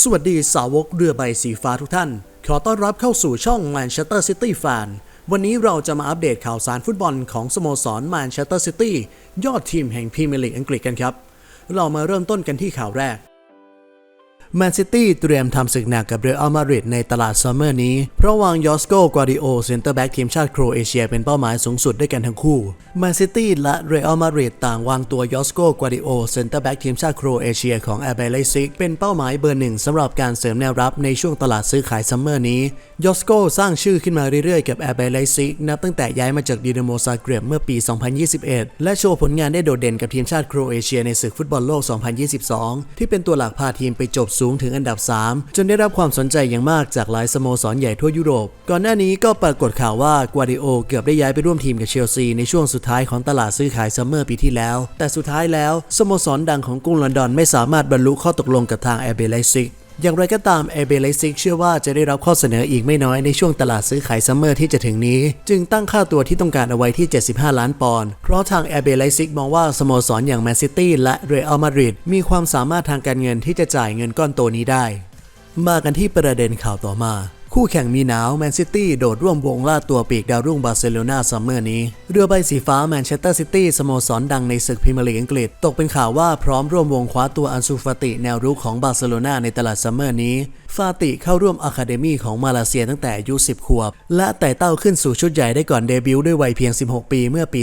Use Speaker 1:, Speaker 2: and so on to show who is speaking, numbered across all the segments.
Speaker 1: สวัสดีสาวกเรือใบสีฟ้าทุกท่าน ขอต้อนรับเข้าสู่ช่อง Manchester City Fan วันนี้เราจะมาอัปเดตข่าวสารฟุตบอลของสโมสร Manchester City ยอดทีมแห่งพรีเมียร์ลีกอังกฤษกันครับ เรามาเริ่มต้นกันที่ข่าวแรก แมนซิตี้เตรียมทำศึกหนักกับเรอัลมาดริดในตลาดซัมเมอร์นี้ เพราะวางยอสโกกวาดิโอเซนเตอร์แบ็กทีมชาติโครเอเชียเป็นเป้าหมายสูงสุดด้วยกันทั้งคู่แมนซิตี้และเรอัลมาดริดต่างวางตัวยอสโกกวาดิโอเซนเตอร์แบ็กทีมชาติโครเอเชียของแอร์เบลซิกเป็นเป้าหมายเบอร์หนึ่งสำหรับการเสริมแนวรับในช่วงตลาดซื้อขายซัมเมอร์นี้ยอสโกสร้างชื่อขึ้นมาเรื่อยๆกับแอร์เบลซิกนับตั้งแต่ย้ายมาจากดินาโมซาเกรบเมื่อปี 2021 และโชว์ผลงานได้โดดเด่นกับทีมชาติโครเอเชียในศึกฟุตบอลโลก 2022 ที่เป็นตัวหลักพาทีมไปจบสูงถึงอันดับ 3 จนได้รับความสนใจอย่างมากจากหลายสโมสรใหญ่ทั่วยุโรป ก่อนหน้านี้ก็ปรากฏข่าวว่ากวาดิโอเกือบได้ย้ายไปร่วมทีมกับเชลซีในช่วงสุดท้ายของตลาดซื้อขายซัมเมอร์ปีที่แล้ว แต่สุดท้ายแล้วสโมสรดังของกรุงลอนดอนไม่สามารถบรรลุข้อตกลงกับทางแอร์เบลซิก อย่างไรก็ตามเอเบเลซิกเชื่อว่าจะได้รับข้อเสนออีกไม่น้อยในช่วงตลาดซื้อขายซัมเมอร์ที่จะถึงนี้ จึงตั้งค่าตัวที่ต้องการเอาไว้ที่ 75 ล้านปอนด์เพราะทางเอเบเลซิกมองว่าสโมสรอย่างแมนซิตี้และเรอัลมาดริดมีความสามารถทางการเงินที่จะจ่ายเงินก้อนโตนี้ได้ มากันที่ประเด็นข่าวต่อมา คู่แข่งมีหนาวแมนซิตี้โดดร่วมวงล่าตัวปีกดาวรุ่งบาร์เซโลนาซัมเมอร์นี้ เรือใบสีฟ้าแมนเชสเตอร์ซิตี้สโมสรดังในศึกพรีเมียร์ลีกอังกฤษ ตกเป็นข่าวว่าพร้อมร่วมวงคว้าตัวอันซูฟาติแนวรุกของบาร์เซโลนาในตลาดซัมเมอร์นี้ ฟาติเข้าร่วมอะคาเดมี่ของมาเลเซียตั้งแต่อายุ 10 ขวบ และไต่เต้าขึ้นสู่ชุดใหญ่ได้ก่อนเดบิวต์ด้วยวัยเพียง 16 ปีเมื่อปี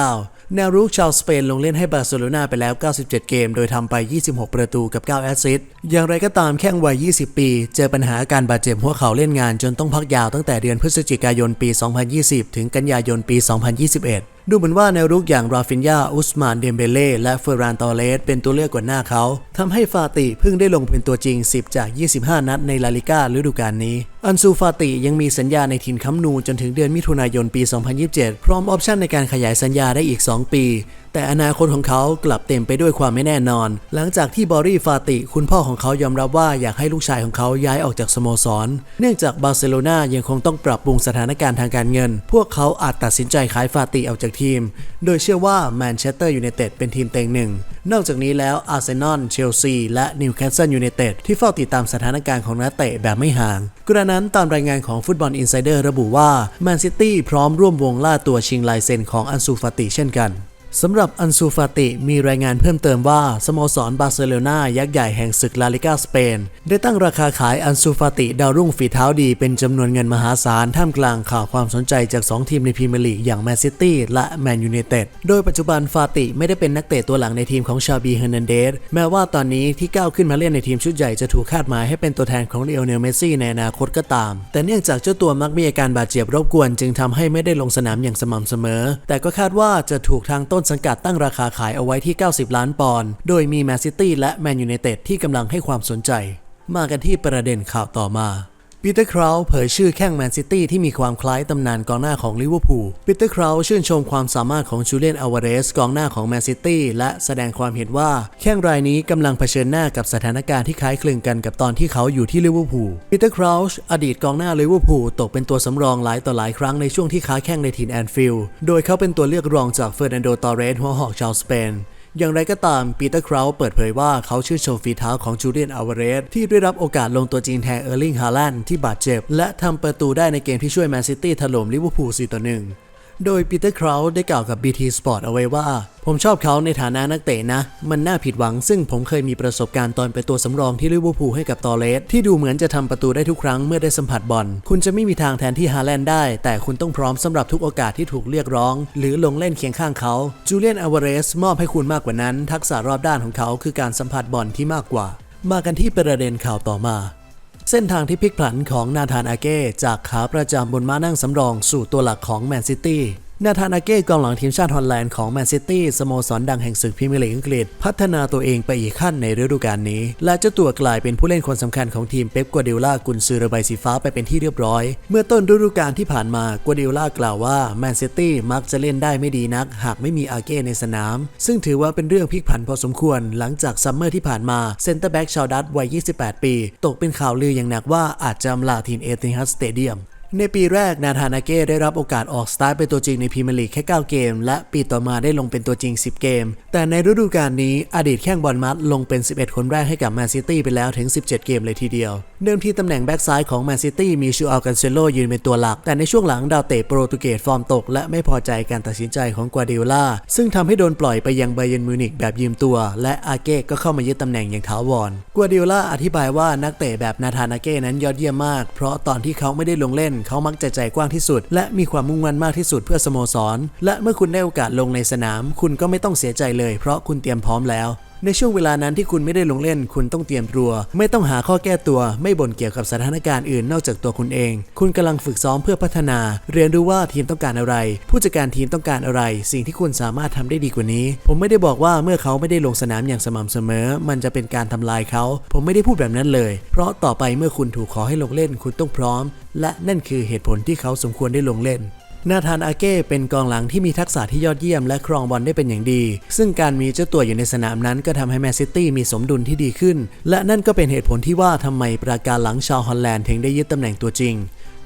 Speaker 1: 2019 แนวรุกชาวสเปนลงเล่นให้บาร์เซโลนาไปแล้ว 97 เกม โดยทำไป 26 ประตูกับ 9 แอสซิสต์ อย่างไรก็ตามแข้งวัย 20 ปี เจอปัญหาการบาดเจ็บหัวเข่าเล่นงานจนต้องพักยาวตั้งแต่เดือนพฤศจิกายนปี 2020 ถึงกันยายนปี 2021ดูเหมือนว่าแนวรุกอย่างราฟินยาอุสมานเดมเบเล่และเฟอร์รานตอเลสเป็นตัวเลือกกว่าหน้าเขาทำให้ฟาติเพิ่งได้ลงเป็นตัวจริง 10 จาก 25 นัดในลาลิก้าฤดูกาลนี้ อันซูฟาติยังมีสัญญาในทีมคัมนูจนถึงเดือนมิถุนายนปี 2027 พร้อมออปชั่นในการขยายสัญญาได้อีก 2 ปี แต่อนาคตของเขากลับเต็มไปด้วยความไม่แน่นอน หลังจากที่บอรี่ฟาติ คุณพ่อของเขายอมรับว่าอยากให้ลูกชายของเขาย้ายออกจากสโมสร เนื่องจากบาร์เซโลนายังคงต้องปรับปรุงสถานการณ์ทางการเงิน พวกเขาอาจตัดสินใจขายฟาติออกจากทีม โดยเชื่อว่าแมนเชสเตอร์ยูไนเต็ดเป็นทีมเต็งหนึ่ง นอกจากนี้แล้วอาร์เซนอล เชลซี และนิวคาสเซิลยูไนเต็ดที่เฝ้าติดตามสถานการณ์ของนักเตะแบบไม่ห่าง กระนั้นตามรายงานของฟุตบอลอินไซเดอร์ระบุว่าแมนซิตี้พร้อมร่วมวงล่าตัวชิงลายเซ็นของอันซูฟาติเช่นกัน สำหรับอันซูฟาติมีรายงานเพิ่มเติมว่า สโมสรบาร์เซโลนายักษ์ใหญ่แห่งศึกลาลิกาสเปน ได้ตั้งราคาขายอันซูฟาติดาวรุ่งฝีเท้าดีเป็นจำนวนเงินมหาศาล ท่ามกลางข่าวความสนใจจาก 2 ทีมในพรีเมียร์ลีกอย่างแมนซิตี้และแมนยูไนเต็ดโดยปัจจุบันฟาติไม่ได้เป็นนักเตะตัวหลังในทีมของชาบีเฮอร์นันเดสแม้ว่าตอนนี้ที่ก้าวขึ้นมาเล่นในทีมชุดใหญ่จะถูกคาดหมายให้เป็นตัวแทนของเลโอเนลเมสซี่ในอนาคตก็ตาม แต่เนื่องจากเจ้าตัวมักมีอาการบาดเจ็บรบกวน จึงทำให้ไม่ได้ลงสนามอย่างสม่ำเสมอ แต่ก็คาดว่าจะถูกทางต้นสังกัดตั้งราคาขายเอาไว้ที่ 90 ล้านปอนด์ โดยมีแมนซิตี้และแมนยูไนเต็ดที่กำลังให้ความสนใจ มากันที่ประเด็นข่าวต่อมา ปีเตอร์คราวเผยชื่อแข้งแมนซิตี้ที่มีความคล้ายตำนานกองหน้าของลิเวอร์พูล ปีเตอร์คราวชื่นชมความสามารถของจูเลียนอาวาเรสกองหน้าของแมนซิตี้และแสดงความเห็นว่าแข้งรายนี้กำลังเผชิญหน้ากับสถานการณ์ที่คล้ายคลึงกันกับตอนที่เขาอยู่ที่ลิเวอร์พูล ปีเตอร์คราวอดีตกองหน้าลิเวอร์พูลตกเป็นตัวสำรองหลายต่อหลายครั้งในช่วงที่ค้าแข้งในทีมแอนฟิลด์ โดยเขาเป็นตัวเลือกรองจากเฟอร์นันโด ตอเรสหัวหอกชาวสเปน อย่างไรก็ตามปีเตอร์คราวเปิดเผยว่าเขาชื่นชมฝีเท้าของจูเลียนอาวเรสที่ได้รับโอกาสลงตัวจริงแทนเออร์ลิงฮาแลนด์ที่บาดเจ็บ และทำประตูได้ในเกมที่ช่วยแมนซิตี้ถล่มลิเวอร์พูล4ต่อ1 โดยปีเตอร์คราวได้กล่าวกับ BT Sport เอาไว้ว่า ผมชอบเขาในฐานะนักเตะนะ มันน่าผิดหวังซึ่งผมเคยมีประสบการณ์ตอนเป็นตัวสำรองที่ลิเวอร์พูลให้กับตอเลสที่ดูเหมือนจะทำประตูได้ทุกครั้งเมื่อได้สัมผัสบอล คุณจะไม่มีทางแทนที่ฮาแลนด์ได้ แต่คุณต้องพร้อมสำหรับทุกโอกาสที่ถูกเรียกร้อง หรือลงเล่นเคียงข้างเขาจูเลียนอาวเรสมอบให้คุณมากกว่านั้น ทักษะรอบด้านของเขาคือการสัมผัสบอลที่มากกว่า มากันที่ประเด็นข่าวต่อมา เส้นทางที่พลิกผันของนาธานอาเก้จากขาประจำบนม้านั่งสำรองสู่ตัวหลักของแมนซิตี้ นาธานอาเก้กองหลังทีมชาติฮอลแลนด์ของแมนซิตี้สโมสรดังแห่งศึกพรีเมียร์ลีกอังกฤษ พัฒนาตัวเองไปอีกขั้นในฤดูกาลนี้ และเจ้าตัวกลายเป็นผู้เล่นคนสำคัญของทีมเป๊ปกัวเดล่ากุนซือระบายสีฟ้าไปเป็นที่เรียบร้อย เมื่อต้นฤดูกาลที่ผ่านมากัวเดล่ากล่าวว่าแมนซิตี้มักจะเล่นได้ไม่ดีนัก หากไม่มีอาเก้ในสนาม ซึ่งถือว่าเป็นเรื่องพลิกผันพอสมควร หลังจากซัมเมอร์ที่ผ่านมาเซนเตอร์แบ็กชาวดัตวัย 28 ปี ตกเป็นข่าวลืออย่างหนักว่าอาจจะอำลาทีมเอติฮัดสเตเดียม ในปีแรกนาธานาเก้ได้รับโอกาสออกสตาร์ทเป็นตัวจริงในพรีเมียร์ลีกแค่ 9 เกม และปีต่อมาได้ลงเป็นตัวจริง 10 เกม แต่ในฤดูกาลนี้อดีตแข้งบอลมัดลงเป็น 11 คนแรกให้กับแมนซิตี้ไปแล้วถึง 17 เกมเลยทีเดียว เดิมทีตำแหน่งแบ็กซ้ายของแมนซิตี้มีชูอัลกันเซโลยืนเป็นตัวหลัก แต่ในช่วงหลังดาวเตะโปรตุเกสฟอร์มตก และไม่พอใจการตัดสินใจของกัวดิโอลาซึ่งทำให้โดนปล่อยไปยังไบเยนมิวนิกแบบยืมตัว และอาเก้ก็เข้ามายึดตำแหน่งอย่างถาวรกัวดิโอลาอธิบายว่านักเตะแบบนาธานาเก้นั้นยอดเยี่ยมมาก เพราะตอนที่เขาไม่ได้ลงเล่นเขามักจะใจกว้างที่สุด และมีความมุ่งมั่นมากที่สุดเพื่อสโมสร และเมื่อคุณได้โอกาสลงในสนาม คุณก็ไม่ต้องเสียใจเลย เพราะคุณเตรียมพร้อมแล้ว ในช่วงเวลานั้นที่คุณไม่ได้ลงเล่น คุณต้องเตรียมตัว ไม่ต้องหาข้อแก้ตัว ไม่บ่นเกี่ยวกับสถานการณ์อื่นนอกจากตัวคุณเอง คุณกำลังฝึกซ้อมเพื่อพัฒนา เรียนรู้ว่าทีมต้องการอะไร ผู้จัดการทีมต้องการอะไร สิ่งที่คุณสามารถทำได้ดีกว่านี้ ผมไม่ได้บอกว่าเมื่อเขาไม่ได้ลงสนามอย่างสม่ำเสมอ มันจะเป็นการทำลายเขา ผมไม่ได้พูดแบบนั้นเลย เพราะต่อไปเมื่อคุณถูกขอให้ลงเล่น คุณต้องพร้อม และนั่นคือเหตุผลที่เขาสมควรได้ลงเล่น นาธานอาเก้เป็นกองหลังที่มีทักษะที่ยอดเยี่ยมและครองบอลได้เป็นอย่างดี ซึ่งการมีเจ้าตัวอยู่ในสนามนั้นก็ทำให้แมนซิตี้มีสมดุลที่ดีขึ้น และนั่นก็เป็นเหตุผลที่ว่าทำไมประการหลังชาวฮอลแลนด์ถึงได้ยึดตำแหน่งตัวจริง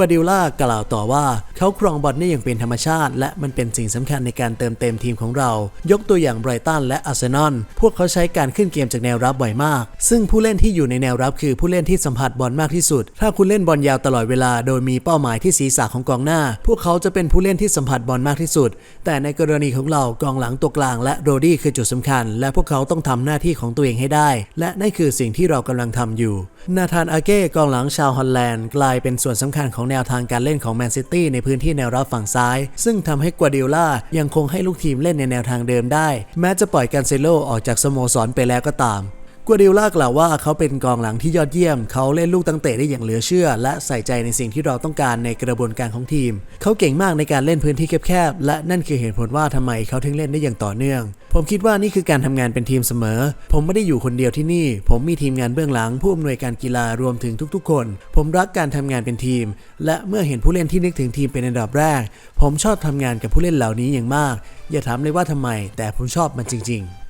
Speaker 1: วดิล่ากล่าวต่อว่า เขาครองบอลได้อย่างเป็นธรรมชาติ และมันเป็นสิ่งสำคัญในการเติมเต็มทีมของเรา ยกตัวอย่างไบรตันและอาร์เซนอลพวกเขาใช้การขึ้นเกมจากแนวรับบ่อยมาก ซึ่งผู้เล่นที่อยู่ในแนวรับคือผู้เล่นที่สัมผัสบอลมากที่สุด ถ้าคุณเล่นบอลยาวตลอดเวลา โดยมีเป้าหมายที่ศีรษะของกองหน้า พวกเขาจะเป็นผู้เล่นที่สัมผัสบอลมากที่สุด แต่ในกรณีของเรากองหลังตัวกลาง และโรดี้คือจุดสำคัญ และพวกเขาต้องทำหน้าที่ของตัวเองให้ได้ และนั่นคือสิ่งที่เรากำลังทำอยู่ นาธานอาเก้กองหลังชาวฮอลแลนด์กลายเป็นส่วนสำคัญของแนวทางการเล่นของแมนซิตี้ในพื้นที่แนวรับฝั่งซ้าย ซึ่งทำให้กัวดิล่ายังคงให้ลูกทีมเล่นในแนวทางเดิมได้ แม้จะปล่อยกันเซโลออกจากสโมสรไปแล้วก็ตาม กัวดิโอล่ากล่าวว่าเขาเป็นกองหลังที่ยอดเยี่ยม เขาเล่นลูกตั้งเตะได้อย่างเหลือเชื่อ และใส่ใจในสิ่งที่เราต้องการในกระบวนการของทีม เขาเก่งมากในการเล่นพื้นที่แคบๆ และนั่นคือเหตุผลว่าทำไมเขาถึงเล่นได้อย่างต่อเนื่อง ผมคิดว่านี่คือการทำงานเป็นทีมเสมอ ผมไม่ได้อยู่คนเดียวที่นี่ ผมมีทีมงานเบื้องหลัง ผู้อำนวยการกีฬารวมถึงทุกๆ คน ผมรักการทำงานเป็นทีม และเมื่อเห็นผู้เล่นที่นึกถึงทีมเป็นอันดับแรก ผมชอบทำงานกับผู้เล่นเหล่านี้อย่างมาก อย่าถามเลยว่าทำไม แต่ผมชอบมันจริง ๆ